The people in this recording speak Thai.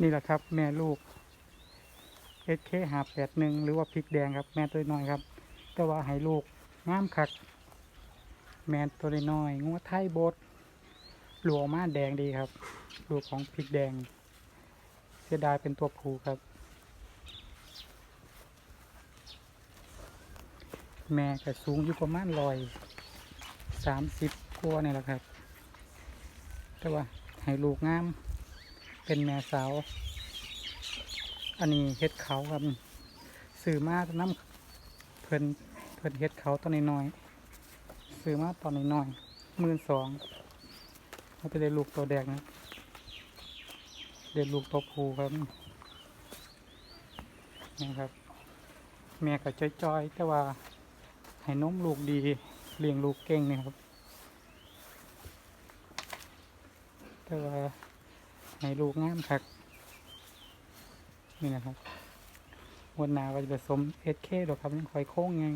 นี่แหละครับ แม่ลูก SK หาแปดหนึ่งหรือว่าพริกแดงครับ แม่ตัวน้อยครับ แต่ว่าให้ลูกงามคัก แม่ตัวน้อยงัวไทยโบดหลวงมาแดงดีครับ ลูกของพริกแดง เสียดายเป็นตัวผูครับ แม่ก็สูงอยู่ประมาณรอยสามสิบกว่านี่แหละครับ แต่ว่าให้ลูกงาม เป็นแม่สาว อันนี้เฮ็ดเขาครับซื้อมาน้ำเพิ่นเพิ่นเฮ็ดเขาตอนน้อยๆซื้อมาตอนน้อยๆหมื่นสองเขาไปได้ลูกตัวแดงนะเด็ดลูกตัวผูครับนี่ครับ แม่ก็จ้อยๆแต่ว่าให้นมลูกดีเลี้ยงลูกเก่งนี่ครับแต่ว่า ให้ลูกงามคักนี่นะครับวันหนาก็จะผสมเอสเคดอกครับยังคอยโค้งไง